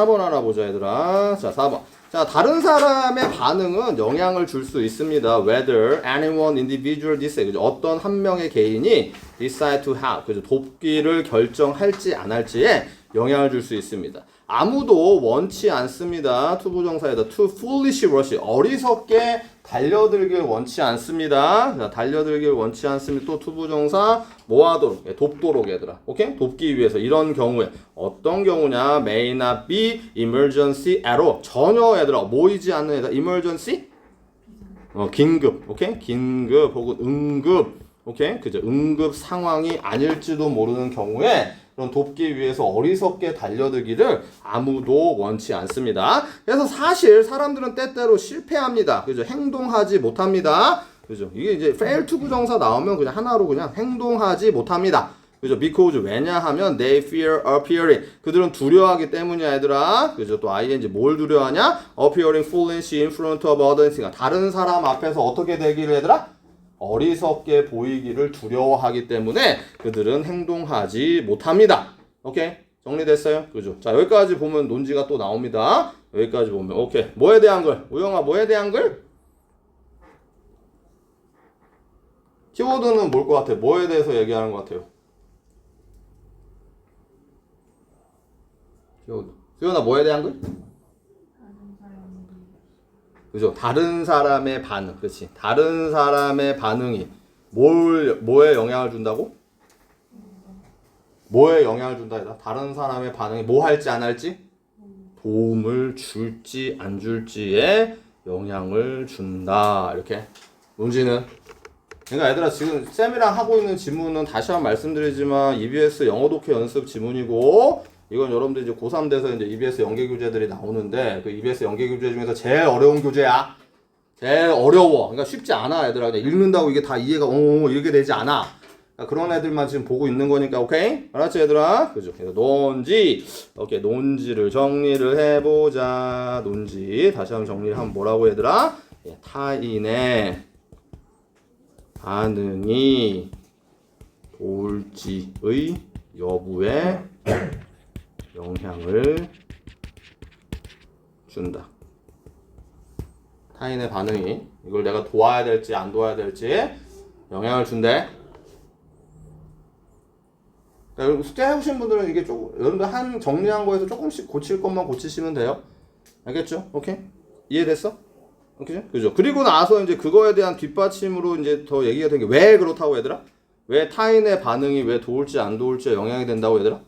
4번 하나 보자 얘들아. 자, 4번. 자, 다른 사람의 반응은 영향을 줄 수 있습니다. Whether anyone individual decide. 그죠? 어떤 한 명의 개인이 decide to have. 그죠? 돕기를 결정할지 안 할지에 영향을 줄 수 있습니다. 아무도 원치 않습니다. 투부정사에다 to foolish rush. 어리석게 달려들길 원치 않습니다. 자, 달려들길 원치 않습니다. 또 투부정사 뭐 하도록? 예, 돕도록 얘들아. 오케이? 돕기 위해서 이런 경우에 어떤 경우냐? may not be emergency at all. 전혀 얘들아 모이지 않는 얘들아 emergency 어, 긴급, 오케이? 긴급 혹은 응급, 오케이? 그죠? 응급 상황이 아닐지도 모르는 경우에 그런 돕기 위해서 어리석게 달려들기를 아무도 원치 않습니다. 그래서 사실 사람들은 때때로 실패합니다. 그죠? 행동하지 못합니다. 그죠? 이게 이제 fail to 부정사 나오면 그냥 하나로 그냥 행동하지 못합니다. 그죠? because 왜냐하면 they fear appearing 그들은 두려워하기 때문이야 얘들아. 그죠? 또 ing 뭘 두려워하냐? appearing foolish in front of others. 그러니까 다른 사람 앞에서 어떻게 되기를 얘들아? 어리석게 보이기를 두려워하기 때문에 그들은 행동하지 못합니다. 오케이? 정리됐어요? 그죠? 자, 여기까지 보면 논지가 또 나옵니다. 여기까지 보면 오케이. 뭐에 대한 글? 우영아, 뭐에 대한 글? 키워드는 뭘 것 같아? 뭐에 대해서 얘기하는 것 같아요? 키워드. 수연아, 뭐에 대한 글? 그죠? 다른 사람의 반응, 그렇지? 다른 사람의 반응이 뭘 뭐에 영향을 준다고? 뭐에 영향을 준다 해다 다른 사람의 반응이 뭐 할지 안 할지 도움을 줄지 안 줄지에 영향을 준다 이렇게 문제는 그러니까 얘들아 지금 쌤이랑 하고 있는 지문은 다시 한번 말씀드리지만 EBS 영어 독해 연습 지문이고 이건 여러분들 이제 고3 돼서 이제 EBS 연계 교재들이 나오는데 그 EBS 연계 교재 중에서 제일 어려운 교재야. 제일 어려워. 그러니까 쉽지 않아, 얘들아. 그냥 읽는다고 이게 다 이해가 오 이렇게 되지 않아. 그러니까 그런 애들만 지금 보고 있는 거니까 오케이? 알았지, 얘들아? 그죠? 그래서 논지. 오케이, 논지를 정리를 해 보자. 논지. 다시 한번 정리를 하면 뭐라고 얘들아? 예, 타인의 반응이 옳지의 여부에 영향을 준다. 타인의 반응이 이걸 내가 도와야 될지 안 도와야 될지 영향을 준대. 그러니까 숙제 해보신 분들은 이게 조금 여러분들 한 정리한 거에서 조금씩 고칠 것만 고치시면 돼요. 알겠죠? 오케이? 이해됐어? 오케이? 그죠? 그리고 나서 이제 그거에 대한 뒷받침으로 이제 더 얘기가 된 게 왜 그렇다고 얘들아? 왜 타인의 반응이 왜 도울지 안 도울지 영향이 된다고 얘들아?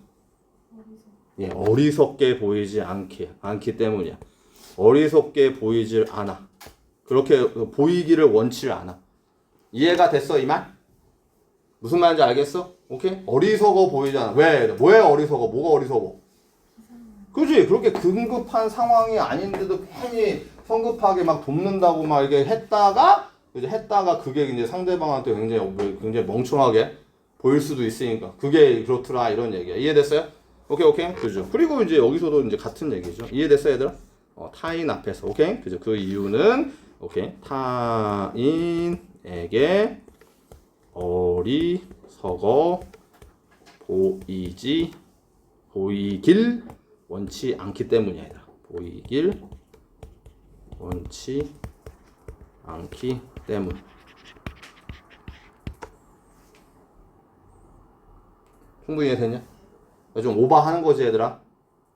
예, 어리석게 보이지 않기, 않기 때문이야. 어리석게 보이질 않아. 그렇게 보이기를 원치를 않아. 이해가 됐어, 이 말? 무슨 말인지 알겠어? 오케이? 어리석어 보이지 않아. 왜? 왜 어리석어? 뭐가 어리석어? 그지? 그렇게 긴급한 상황이 아닌데도 괜히 성급하게 막 돕는다고 막 이게 했다가, 이제 했다가 그게 이제 상대방한테 굉장히, 굉장히 멍청하게 보일 수도 있으니까. 그게 그렇더라, 이런 얘기야. 이해됐어요? 오케이 오케이. 그죠. 그리고 이제 여기서도 이제 같은 얘기죠. 이해됐어 얘들아? 어, 타인 앞에서. 오케이? 그죠. 그 이유는 오케이. 타인에게 어리석어 보이지 보이길 원치 않기 때문이야 얘들아. 보이길 원치 않기 때문. 충분히 이해됐냐? 좀 오버하는 거지 얘들아?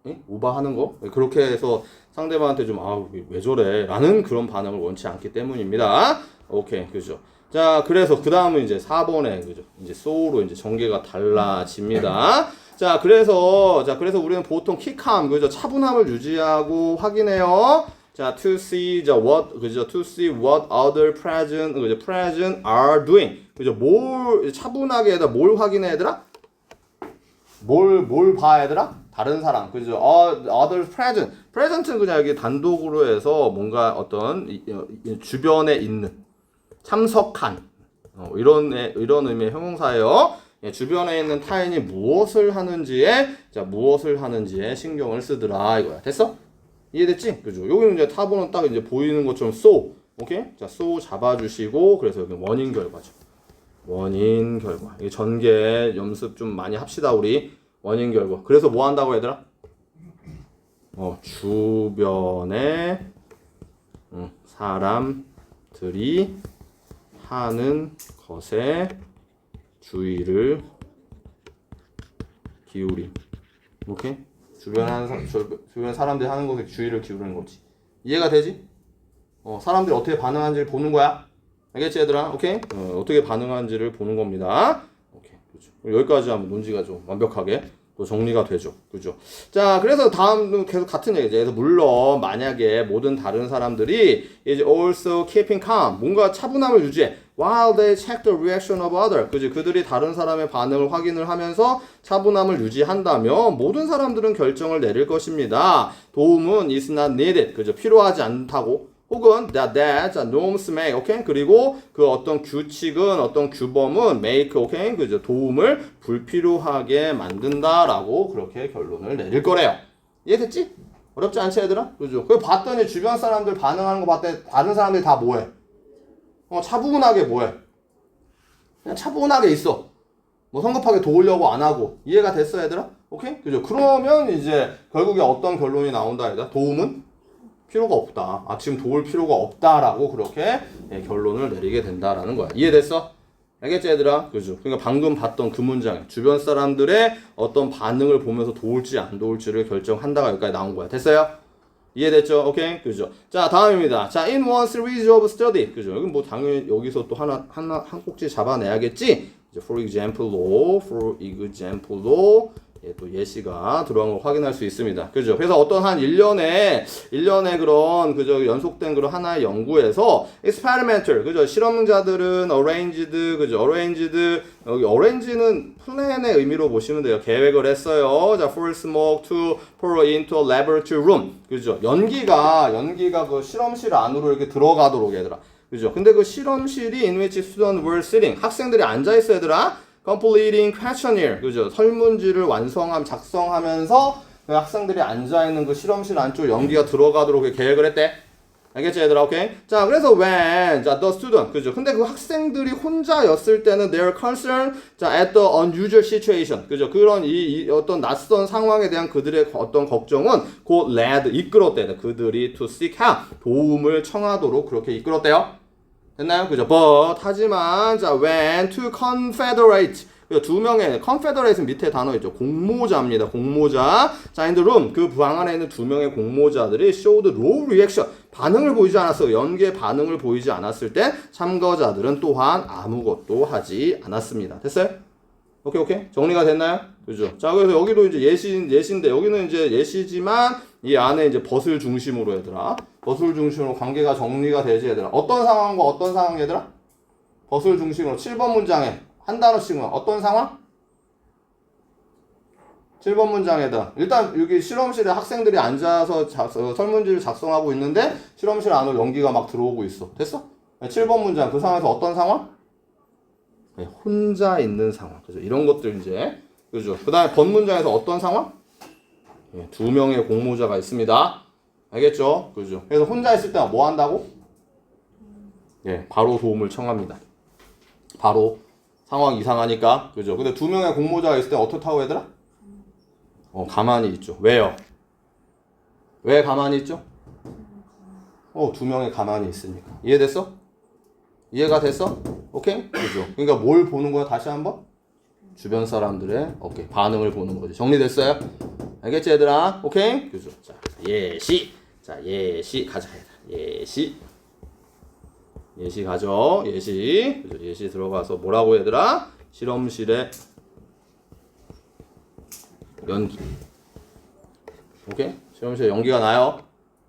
응? 오버하는 거? 그렇게 해서 상대방한테 좀 아 왜 저래? 라는 그런 반응을 원치 않기 때문입니다. 오케이 그죠? 자 그래서 그 다음은 이제 4번에 그죠? 이제 소로 이제 전개가 달라집니다. 자 그래서 자 그래서 우리는 보통 키캄 그죠? 차분함을 유지하고 확인해요. 자 to see the what 그죠? to see what other present 그죠? present are doing. 그죠? 뭘 차분하게 해다 뭘 확인해 얘들아 뭘, 뭘 봐, 얘들아? 다른 사람. 그죠? 어, other present. present는 그냥 여기 단독으로 해서 뭔가 어떤 이, 이, 주변에 있는, 참석한, 어, 이런, 애- 이런 의미의 형용사예요. 예, 주변에 있는 타인이 무엇을 하는지에, 자, 무엇을 하는지에 신경을 쓰더라. 이거야. 됐어? 이해됐지? 그죠? 여기는 이제 타보는 딱 이제 보이는 것처럼 so. 오케이? 자, so 잡아주시고, 그래서 여기 원인 결과죠. 원인 결과. 이 전개 연습 좀 많이 합시다 우리. 원인 결과. 그래서 뭐 한다고 얘들아? 어, 주변에 음, 사람들이 하는 것에 주의를 기울임. 오케이? 주변에 하는 주변 사람들이 하는 것에 주의를 기울이는 거지. 이해가 되지? 어, 사람들이 어떻게 반응하는지를 보는 거야. 알겠지, 얘들아? 오케이? 어, 어떻게 반응하는지를 보는 겁니다. 오케이. 그죠. 여기까지 하면 논지가 좀 완벽하게 또 정리가 되죠. 그죠? 자, 그래서 다음은 계속 같은 얘기죠. 그래서 물론 만약에 모든 다른 사람들이 이제 also keeping calm, 뭔가 차분함을 유지해. While they check the reaction of other. 그지? 그들이 다른 사람의 반응을 확인을 하면서 차분함을 유지한다면 모든 사람들은 결정을 내릴 것입니다. 도움은 is not needed. 그죠? 필요하지 않다고. 혹은 that, that, 자, norms may, 오케이? 그리고 그 어떤 규칙은 어떤 규범은 make, 오케이? 그죠? 도움을 불필요하게 만든다라고 그렇게 결론을 내릴 거래요. 이해됐지? 어렵지 않지 얘들아? 그죠? 그 봤더니 주변 사람들 반응하는 거 봤더니 다른 사람들이 다 뭐해? 어, 차분하게 뭐해? 그냥 차분하게 있어. 뭐 성급하게 도우려고 안 하고 이해가 됐어 얘들아? 오케이? 그죠? 그러면 이제 결국에 어떤 결론이 나온다 얘들아? 도움은 필요가 없다. 아 지금 도울 필요가 없다라고 그렇게 예, 결론을 내리게 된다라는 거야. 이해됐어? 알겠지 얘들아? 그죠? 그러니까 방금 봤던 그 문장에 주변 사람들의 어떤 반응을 보면서 도울지 안 도울지를 결정한다가 여기까지 나온 거야. 됐어요? 이해됐죠? 오케이? 그죠? 자, 다음입니다. 자, in one series of study. 그죠? 여기 뭐 당연히 여기서 또 하나, 하나, 한 꼭지 잡아내야겠지? for example로, for example로, 예, 또 예시가 들어간 걸 확인할 수 있습니다. 그죠? 그래서 어떤 한 1년에, 1년에 그런, 그죠? 연속된 그런 하나의 연구에서 experimental, 그죠? 실험자들은 arranged, 그죠? arranged, 여기 arrange는 플랜의 의미로 보시면 돼요. 계획을 했어요. 자, for smoke to pour into a laboratory room. 그죠? 연기가, 연기가 그 실험실 안으로 이렇게 들어가도록 얘들아. 그죠? 근데 그 실험실이 in which students were sitting. 학생들이 앉아있어 얘들아. Completing questionnaire. 그죠? 설문지를 완성함, 작성하면서 그 학생들이 앉아 있는 그 실험실 안쪽 연기가 들어가도록 계획을 했대. 알겠지 얘들아? 오케이? 자 그래서 when 자 the student. 그죠. 근데 그 학생들이 혼자였을 때는 their concern 자 at the unusual situation. 그죠. 그런 이, 이 어떤 낯선 상황에 대한 그들의 어떤 걱정은 곧 led 이끌었대 그들이 to seek help 도움을 청하도록 그렇게 이끌었대요 됐나요 그죠 but 하지만 자 when to confederate 그두 명의 confederate는 밑에 단어 있죠. 공모자입니다. 공모자. 자, in the room. 그방 안에 있는 두 명의 공모자들이 showed low reaction. 반응을 보이지 않았어. 연기의 반응을 보이지 않았을 때 참가자들은 또한 아무것도 하지 않았습니다. 됐어요? 오케이, 오케이. 정리가 됐나요? 그죠? 자, 그래서 여기도 이제 예시, 예시인데, 여기는 이제 예시지만, 이 안에 이제 벗을 중심으로 얘들아. 벗을 중심으로 관계가 정리가 되지 얘들아. 어떤 상황과 어떤 상황 얘들아? 벗을 중심으로 7번 문장에 한 단어씩은 어떤 상황? 7번 문장에다 일단 여기 실험실에 학생들이 앉아서 작, 어, 설문지를 작성하고 있는데 실험실 안으로 연기가 막 들어오고 있어. 됐어? 7번 문장 그 상황에서 어떤 상황? 네, 혼자 있는 상황. 그죠? 이런 것들 이제 그죠? 그 다음에 번 문장에서 어떤 상황? 네, 두 명의 공모자가 있습니다. 알겠죠? 그죠? 그래서 혼자 있을 때뭐 한다고? 예, 바로 도움을 청합니다. 바로 상황 이상하니까 그죠? 근데 두 명의 공모자가 있을 때 어떻다고 얘들아? 어 가만히 있죠. 왜요? 왜 가만히 있죠? 어 두 명이 가만히 있으니까 이해됐어? 이해가 됐어? 오케이? 그죠? 그러니까 뭘 보는 거야 다시 한번? 주변 사람들의 오케이 반응을 보는 거지. 정리됐어요? 알겠지 얘들아? 오케이? 그죠? 자 예시 자 예시 가자 예시 예시 가죠. 예시. 그죠? 예시 들어가서 뭐라고 얘들아? 실험실에 연기. 오케이? 실험실에 연기가 나요.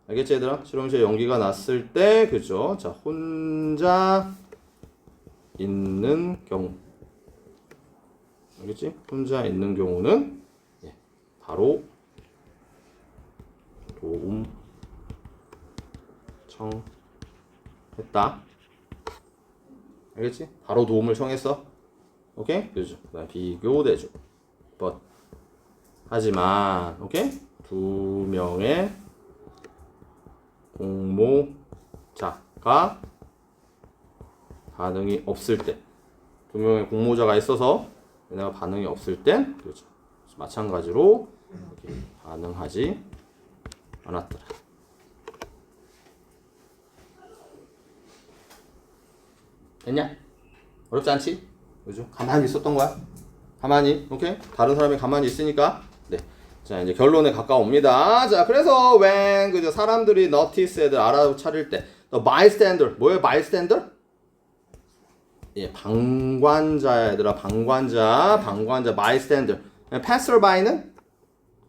알겠지 얘들아? 실험실에 연기가 났을 때 그죠? 자, 혼자 있는 경우. 알겠지? 혼자 있는 경우는 예, 바로 도움 청했다. 알겠지? 바로 도움을 청했어. 오케이? 그죠? 비교대죠. but 하지만 오케이? 두 명의 공모자가 반응이 없을 때, 두 명의 공모자가 있어서 얘네가 반응이 없을 땐 그렇죠. 마찬가지로 이렇게 반응하지 않았더라. 됐냐? 어렵지 않지? 그죠? 가만히 있었던 거야. 가만히, 오케이? 다른 사람이 가만히 있으니까, 네. 자, 이제 결론에 가까웁니다. 자, 그래서 when, 그죠? 사람들이 notice 애들 알아차릴 때, the bystander, 뭐예요, bystander? 예, 방관자야, 얘들아. 방관자, 방관자, bystander. passerby는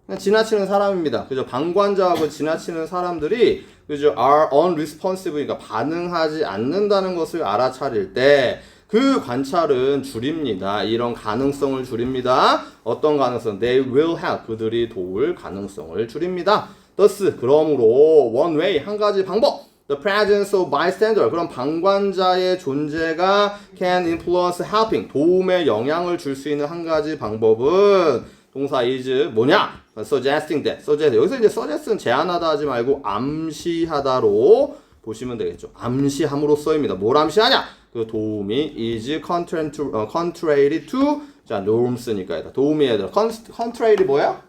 그냥 지나치는 사람입니다. 그죠? 방관자하고 지나치는 사람들이 그죠? are unresponsive 그러니까 반응하지 않는다는 것을 알아차릴 때 그 관찰은 줄입니다. 이런 가능성을 줄입니다. 어떤 가능성? They will have 그들이 도울 가능성을 줄입니다. thus 그러므로 one way 한 가지 방법 The presence of bystander 그런 방관자의 존재가 can influence helping 도움에 영향을 줄 수 있는 한 가지 방법은 동사 is 뭐냐? suggesting that. suggest. 여기서 이제 suggest는 제안하다 하지 말고 암시하다로 보시면 되겠죠. 암시함으로써입니다. 뭘 암시하냐? 그 도움이 is contrary to, 어, contrary to 자 norms니까. 도움이 얘들아. con- contrary 뭐야?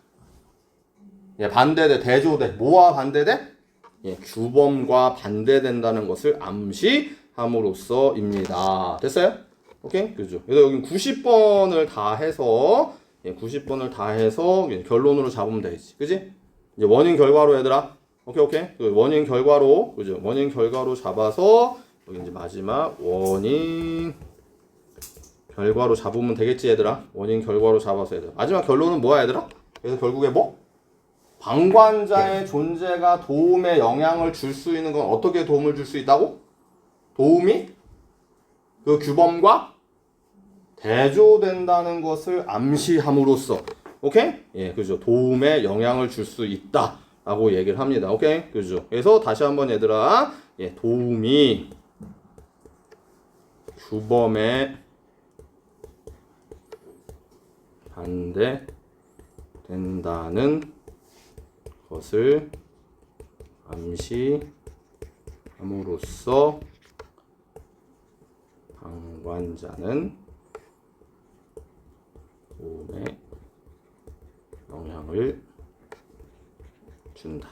예, 반대돼, 대조돼. 뭐와 반대돼? 예, 규범과 반대된다는 것을 암시함으로써입니다. 됐어요? 오케이? 그죠? 그래서 여기 90번을 다 해서 예, 90번을 다 해서 예, 결론으로 잡으면 되겠지. 그지? 이제 원인 결과로 얘들아. 오케이, 오케이. 그 원인 결과로, 그죠? 원인 결과로 잡아서 여기 이제 마지막 원인 결과로 잡으면 되겠지, 얘들아. 원인 결과로 잡아서 얘들아. 마지막 결론은 뭐야, 얘들아? 그래서 결국에 뭐? 방관자의 존재가 도움에 영향을 줄 수 있는 건 어떻게 도움을 줄 수 있다고? 도움이 그 규범과 대조된다는 것을 암시함으로써 오케이? 예, 그죠. 도움에 영향을 줄 수 있다 라고 얘기를 합니다. 오케이? 그죠. 그래서 다시 한번 얘들아, 예, 도움이 규범에 반대된다는 것을 암시함으로써 방관자는 도움에 영향을 준다.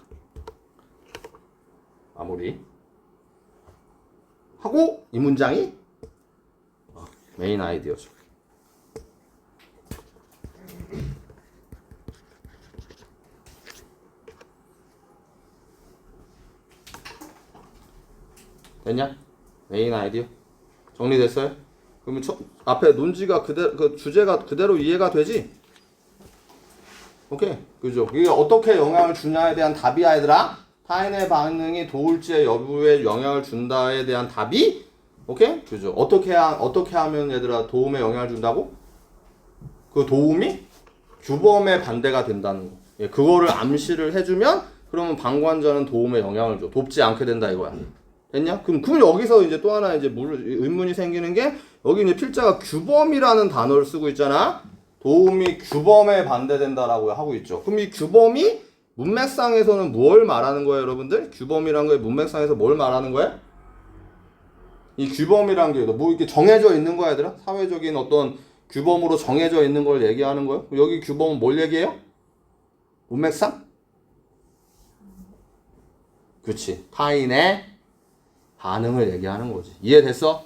마무리. 하고 이 문장이 어, 메인 아이디어죠. 됐냐? 메인 아이디어 정리됐어요? 그러면 첫, 앞에 논지가 그대로 그 주제가 그대로 이해가 되지? 오케이 그죠? 이게 어떻게 영향을 주냐에 대한 답이야 얘들아. 타인의 반응이 도울지 여부에 영향을 준다에 대한 답이 오케이 그죠? 어떻게 하, 어떻게 하면 얘들아 도움에 영향을 준다고? 그 도움이 규범에 반대가 된다는 거. 예, 그거를 암시를 해주면 그러면 방관자는 도움에 영향을 줘. 돕지 않게 된다 이거야. 됐냐? 그럼 그럼 여기서 이제 또 하나 이제 물 의문이 생기는 게 여기 이제 필자가 규범이라는 단어를 쓰고 있잖아. 도움이 규범에 반대된다라고 하고 있죠. 그럼 이 규범이 문맥상에서는 뭘 말하는 거예요, 여러분들? 규범이란 거에 문맥상에서 뭘 말하는 거야? 이 규범이란 게 뭐 이렇게 정해져 있는 거야, 얘들아? 사회적인 어떤 규범으로 정해져 있는 걸 얘기하는 거예요? 여기 규범은 뭘 얘기해요? 문맥상? 그렇지. 타인의 반응을 얘기하는 거지. 이해됐어?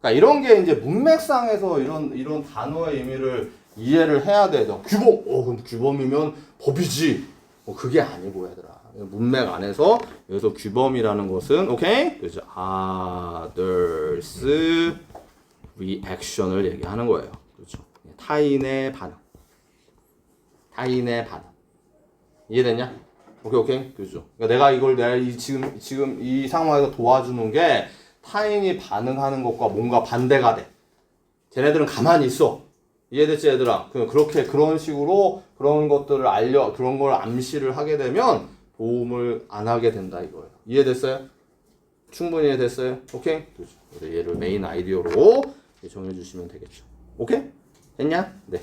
그러니까 이런 게 이제 문맥상에서 이런 이런 단어의 의미를 이해를 해야 돼. 너 규범. 어, 그럼 규범이면 법이지. 뭐 그게 아니고 얘들아. 문맥 안에서 여기서 규범이라는 것은 오케이? 그죠? others reaction을 얘기하는 거예요. 그렇죠? 타인의 반응. 타인의 반응. 이해됐냐? 오케이 오케이 그죠. 그러니까 내가 이걸 내가 이 지금 지금 이 상황에서 도와주는 게 타인이 반응하는 것과 뭔가 반대가 돼. 쟤네들은 가만히 있어. 이해됐지 얘들아? 그 그렇게 그런 식으로 그런 것들을 알려 그런 걸 암시를 하게 되면 도움을 안 하게 된다 이거예요. 이해됐어요? 충분히 이해됐어요? 오케이? 그죠. 얘를 메인 아이디어로 정해주시면 되겠죠. 오케이? 됐냐? 네.